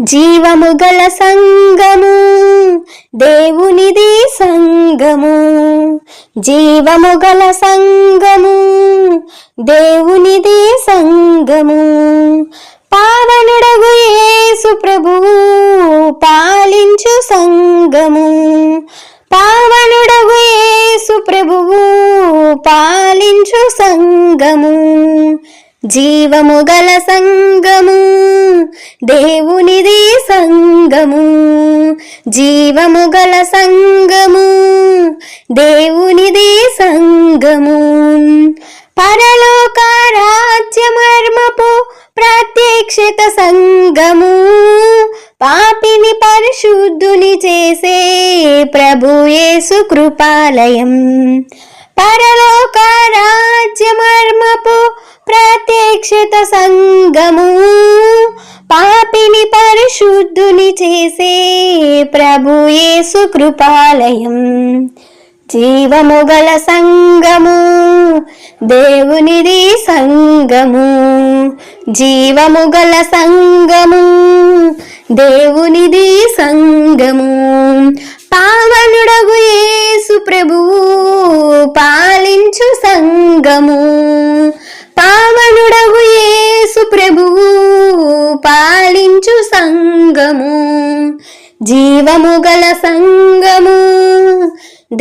జీవముగల సంగము దేవునిది సంగము. జీవముగల సంగము దేవునిది సంగము. జీవము గల సంగము దేవునిది సంగము. జీవము గల సంగము దేవునిది సంగము. పరలోక రాజ్యమర్మపు ప్రత్యక్షత సంగము పాపిని పరిశుద్ధుని చేసే ప్రభుయేసు కృపాలయం. పరలోక రాజ్య శిక్షిత సంగము. పాపిని పరిశుద్ధుని చేసే ప్రభు యేసు కృపాలయం. జీవము గల సంగము దేవునిది సంగము. జీవము గల సంగము దేవునిది సంగము. పావనుడగు యేసు ప్రభువు పాలించు సంగము.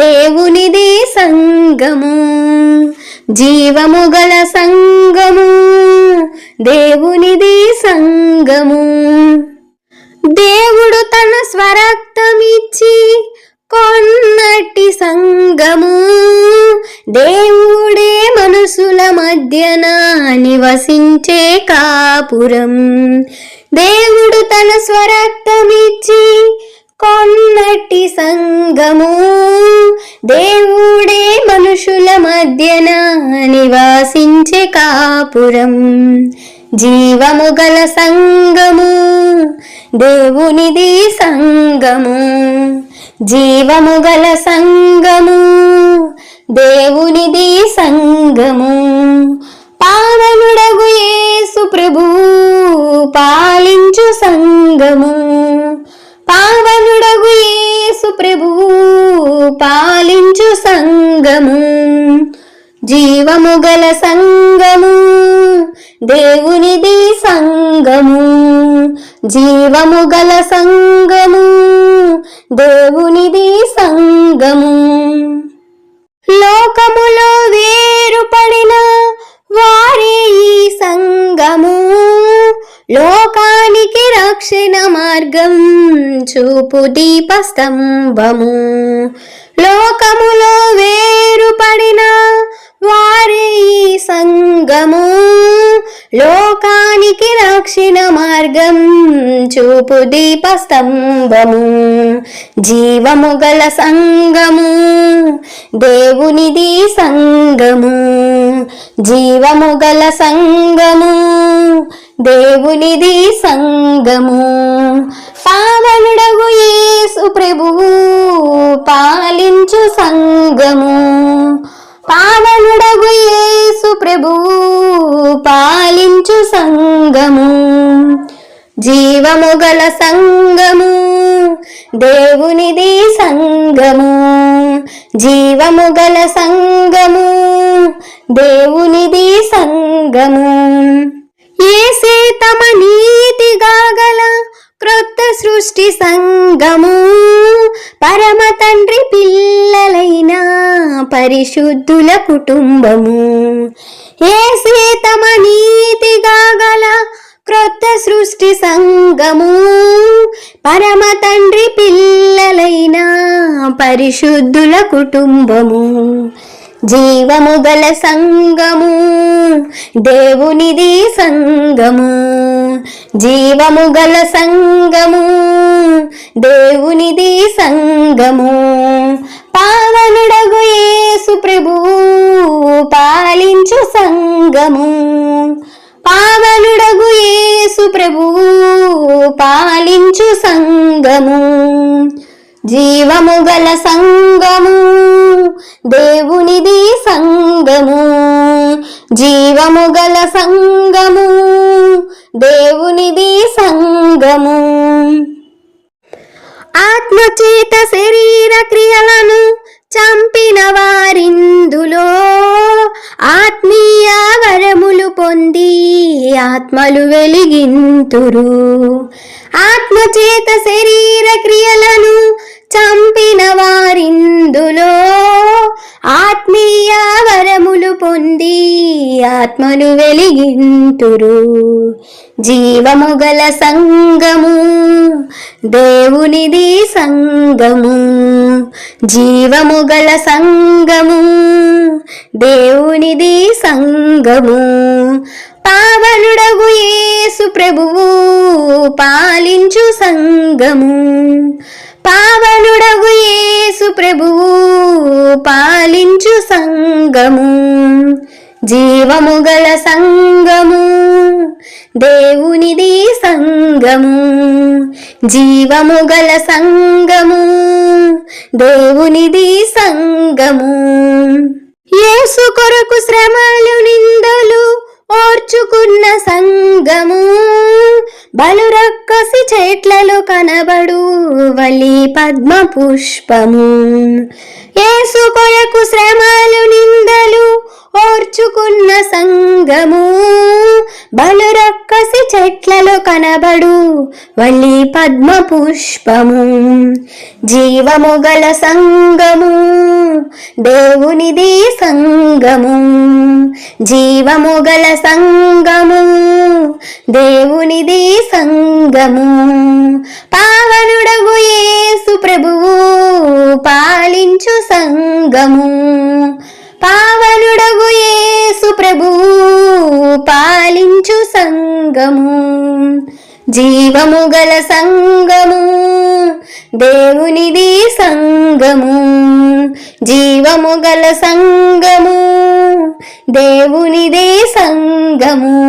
దేవునిది సంగము జీవము గల సంగము దేవునిది సంగము. దేవుడు తన స్వరక్తమిచ్చి కొన్నటి సంగము దేవుడే మనసుల మధ్యన నివసించే కాపురం. దేవుడు తన స్వరక్తమిచ్చి కొన్నటి సంగము. దేవుడే మనుషుల మధ్యన నివాసించే కాపురం. జీవము గల సంగము దేవునిది సంగము. జీవము గల సంగము దేవునిది సంగము. పావనుడగు యేసు ప్రభు పాలించు సంగము. పాలించు సంగము జీవము గల సంగము దేవునిది సంగము జీవము గల సంగము దేవునిది సంగము. లోకములో వేరుపడిన వారే ఈ సంగము లోకానికి రక్షణ మార్గం. చూపు దీపస్తంభము. లోకములో వేరుపడిన వారే ఈ సంగము. లోకానికి రక్షణ మార్గం చూపు దీపస్తంభము. జీవము గల సంగము దేవునిది సంగము. జీవము గల సంగము దేవునిది సంగము. పావనుడగు యేసు ప్రభువు పాలించు సంగము. పావనుడగు యేసు ప్రభువు పాలించు సంగము. జీవము గల సంగము దేవునిది సంగము. జీవము గల సంగము దేవునిది సంగము. ఏసే తమ నీతిగా గల క్రొత్త సృష్టి సంగము. పరమ తండ్రి పిల్లలైన పరిశుద్ధుల కుటుంబము. ఏ సీతమ నీతిగా గల క్రొత్త సృష్టి సంగము. పరమ తండ్రి పిల్లలైన పరిశుద్ధుల కుటుంబము. జీవము గల సంగము. దేవునిది సంగము. జీవము గల సంగము దేవునిది సంగము. పావనుడగు యేసు ప్రభు పాలించు సంగము. పావనుడగు యేసు ప్రభు పాలించు సంగము. జీవము గల సంగము దేవునిది సంగము. జీవము గల సంగము శరీర క్రియలను చంపిన వారిందులో ఆత్మీయ వరములు పొంది ఆత్మలు వెలిగింతురు. ఆత్మచేత శరీర క్రియలను చంపిన వారిందులో ఆత్మీయ వరములు పొంది ఆత్మను వెలిగింతురు. జీవము గల సంగము దేవునిది సంగము. జీవము గల సంగము దేవునిది సంగము. పావనుడగు యేసు ప్రభువు పాలించు సంగము. పావనుడగు యేసు ప్రభువు పాలించు సంగము. జీవము గల సంగము దేవునిది సంగము. జీవము గల సంగము దేవునిది సంగము. యేసు కొరకు శ్రమలు నిందలు ఓర్చుకున్న సంగము. బలురక్కసి చెట్లలో కనబడు వలి పద్మ పుష్పము ఏసు కొరకు శ్రమలు నిందలు ఓర్చుకున్న సంగము. బలురక్కసి చెట్లలో కనబడు వల్లి పద్మ పుష్పము జీవము గల సంగము దేవునిది సంగము. జీవము గల సంగము దేవునిది సంగము. పావనుడగు యేసు ప్రభువు పాలించు సంగము. పావనుడగు యేసు పాలించు సంగము. జీవము గల సంగము దేవునిది సంగము. జీవము గల సంగము దేవునిదే సంగము.